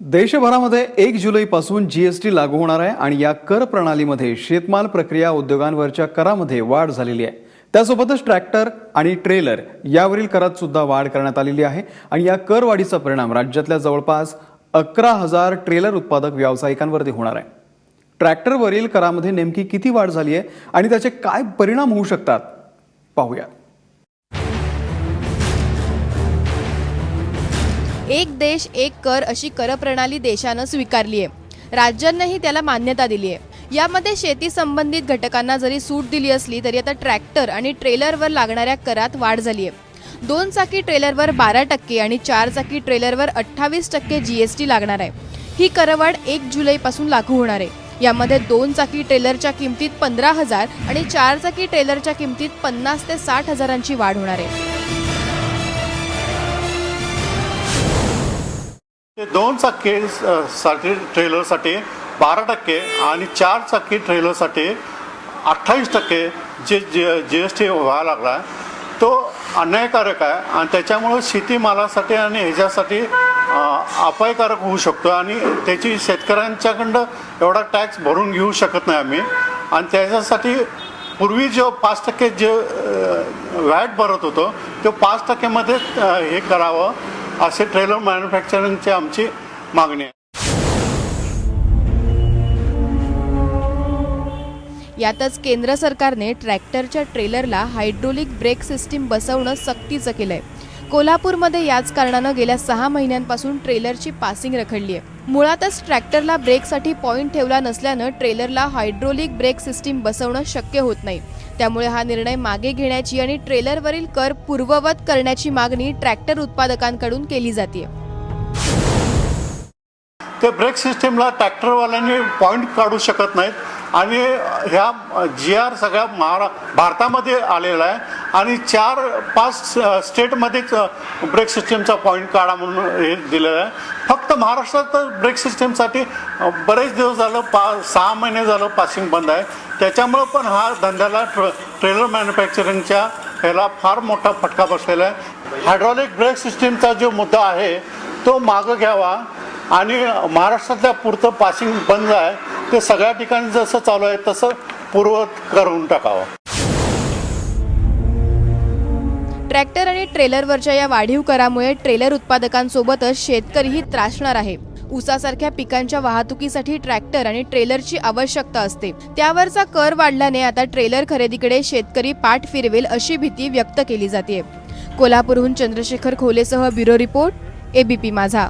देशभरामध्ये एक जुलैपासून जीएसटी लागू होणार आहे आणि या कर प्रणालीमध्ये शेतमाल प्रक्रिया उद्योगांवरच्या करामध्ये वाढ झालेली आहे. त्यासोबतच ट्रॅक्टर आणि ट्रेलर यावरील करात सुद्धा वाढ करण्यात आलेली आहे. आणि या करवाढीचा परिणाम राज्यातल्या जवळपास अकरा हजार ट्रेलर उत्पादक व्यावसायिकांवरती होणार आहे. ट्रॅक्टरवरील करामध्ये नेमकी किती वाढ झाली आहे आणि त्याचे काय परिणाम होऊ शकतात? पाहूया. एक देश एक कर अशी करप्रणाली देशानं स्वीकारली आहे. राज्यांनाही त्याला मान्यता दिली आहे. यामध्ये शेती संबंधित घटकांना जरी सूट दिली असली तरी आता ट्रॅक्टर आणि ट्रेलरवर लागणाऱ्या करात वाढ झाली आहे. दोन चाकी ट्रेलरवर बारा टक्के आणि चार चाकी ट्रेलरवर अठ्ठावीस टक्के जीएसटी लागणार आहे. ही करवाढ एक जुलैपासून लागू होणार आहे. यामध्ये दोन चाकी ट्रेलरच्या किमतीत पंधरा हजार आणि चार चाकी ट्रेलरच्या किमतीत पन्नास ते साठ हजारांची वाढ होणार आहे. ते दोन चाकी साठी ट्रेलरसाठी बारा टक्के आणि चार चाकी ट्रेलरसाठी अठ्ठावीस टक्के जे जी एस टी व्हायला लागला आहे तो अन्यायकारक आहे आणि त्याच्यामुळं शेतीमालासाठी आणि ह्याच्यासाठी अपायकारक होऊ शकतो आणि त्याची शेतकऱ्यांच्याकडं एवढा टॅक्स भरून घेऊ शकत नाही आम्ही. आणि त्याच्यासाठी पूर्वी जो पाच टक्के जे व्हॅट भरत होतो तो पाच टक्केमध्ये हे करावं. असे ट्रेलर मॅन्युफॅक्चरिंगची आमची मागणी आहे. यातच केंद्र सरकारने ट्रॅक्टरच्या ट्रेलरला हायड्रोलिक ब्रेक सिस्टीम बसवणं सक्तीचं केलंय. कोल्हापूरमध्ये याच कारणानं गेल्या सहा महिन्यांपासून ट्रेलरची पासिंग रखडली आहे मुळातच ट्रॅक्टरला ब्रेकसाठी पॉईंट ठेवला नसल्यानं ट्रेलरला हायड्रोलिक ब्रेक सिस्टीम बसवणं शक्य होत नाही. त्यामुळे हा निर्णय मागे घेण्याची आणि ट्रेलरवरील कर पूर्ववत करण्याची मागणी ट्रॅक्टर उत्पादकांकडून केली जाते ते ब्रेक सिस्टीमला ट्रॅक्टरवाल्यांनी पॉईंट काढू शकत नाहीत. आणि ह्या जी आर सगळ्या महारा भारतामध्ये आलेला आहे. आणि चार पाच स्टेटमध्येच ब्रेक सिस्टीमचा पॉईंट काढा म्हणून हे दिलेलं आहे. फक्त महाराष्ट्रात ब्रेक सिस्टीमसाठी बरेच दिवस झालं पा सहा महिने झालं पासिंग बंद आहे. त्याच्यामुळं पण हा धंद्याला ट्र ट्रेलर मॅन्युफॅक्चरिंगच्या ह्याला फार मोठा फटका बसलेला आहे. हायड्रॉलिक ब्रेक सिस्टीमचा जो मुद्दा आहे तो मागं घ्यावा. आणि महाराष्ट्रातल्या पुरतं पासिंग बंद आहे. ते सगळ्या ठिकाणी जसं चालू आहे तसं पूर्वत करून टाकावं. ट्रॅक्टर आणि ट्रेलरवरच्या या वाढीव करामुळे ट्रेलर उत्पादकांसोबतच शेतकरीही त्रासणार आहे. ऊसासारख्या पिकांच्या वाहतुकीसाठी ट्रॅक्टर आणि ट्रेलरची आवश्यकता असते. त्यावरचा कर वाढल्याने आता ट्रेलर खरेदीकडे शेतकरी पाठ फिरवेल अशी भीती व्यक्त केली जाते कोल्हापूरहून चंद्रशेखर खोलेसह ब्युरो रिपोर्ट एबीपी माझा.